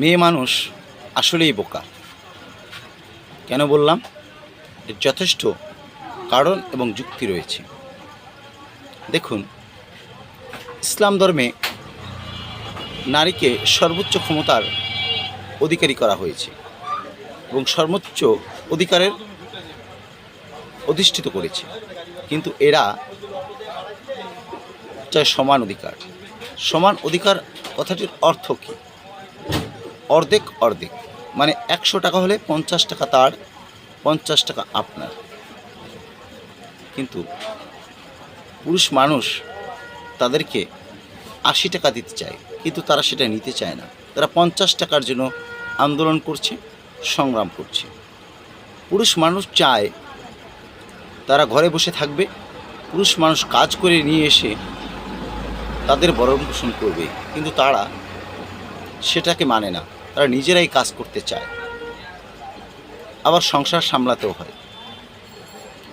মেয়ে মানুষ আসলেই বোকা। কেন বললাম? এর যথেষ্ট কারণ এবং যুক্তি রয়েছে। দেখুন, ইসলাম ধর্মে নারীকে সর্বোচ্চ ক্ষমতার অধিকারী করা হয়েছে এবং সর্বোচ্চ অধিকারের অধিষ্ঠিত করেছে। কিন্তু এরা চায় সমান অধিকার। সমান অধিকার কথাটির অর্থ কী? অর্ধেক অর্ধেক। মানে একশো টাকা হলে পঞ্চাশ টাকা তার, পঞ্চাশ টাকা আপনার। কিন্তু পুরুষ মানুষ তাদেরকে আশি টাকা দিতে চায়, কিন্তু তারা সেটা নিতে চায় না। তারা পঞ্চাশ টাকার জন্য আন্দোলন করছে, সংগ্রাম করছে। পুরুষ মানুষ চায়, তারা ঘরে বসে থাকবে, পুরুষ মানুষ কাজ করে নিয়ে এসে তাদের ভরণ পোষণ করবে, কিন্তু তারা সেটাকে মানে না। তারা নিজেরাই কাজ করতে চায়। আবার সংসার সামলাতেও হয়।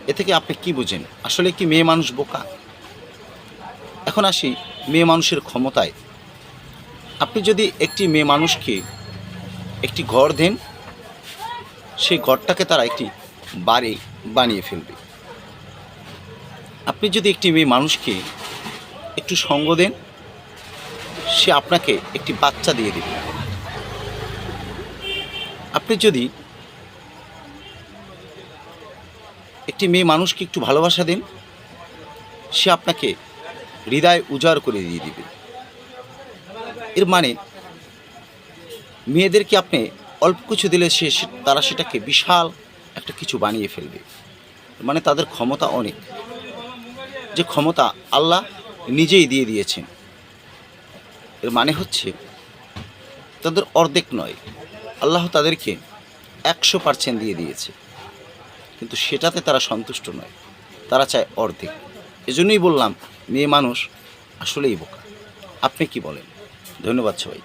এ থেকে আপনি কি বুঝেন? আসলে কি মেয়ে মানুষ বোকা? এখন আসি মেয়ে মানুষের ক্ষমতায়। আপনি যদি একটি মেয়ে মানুষকে একটি ঘর দেন, সেই ঘরটাকে তারা একটি বাড়ি বানিয়ে ফেলবে। আপনি যদি একটি মেয়ে মানুষকে একটু সঙ্গ দেন, সে আপনাকে একটি বাচ্চা দিয়ে দেবে। আপনি যদি একটি মেয়ে মানুষকে একটু ভালোবাসা দেন, সে আপনাকে হৃদয় উজাড় করে দিয়ে দিবে। এর মানে মেয়েদেরকে আপনি অল্প কিছু দিলে সে তারা সেটাকে বিশাল একটা কিছু বানিয়ে ফেলবে। মানে তাদের ক্ষমতা অনেক। যে ক্ষমতা আল্লাহ নিজেই দিয়ে দিয়েছেন। এর মানে হচ্ছে, তাদের অর্ধেক নয়। আল্লাহ তাদেরকে একশো পার্সেন্ট দিয়ে দিয়েছে। কিন্তু সেটাতে তারা সন্তুষ্ট নয়। তারা চায় অর্ধেক। এজন্যই বললাম, মেয়ে মানুষ আসলেই বোকা। আপনি কি বলেন? ধন্যবাদ সবাই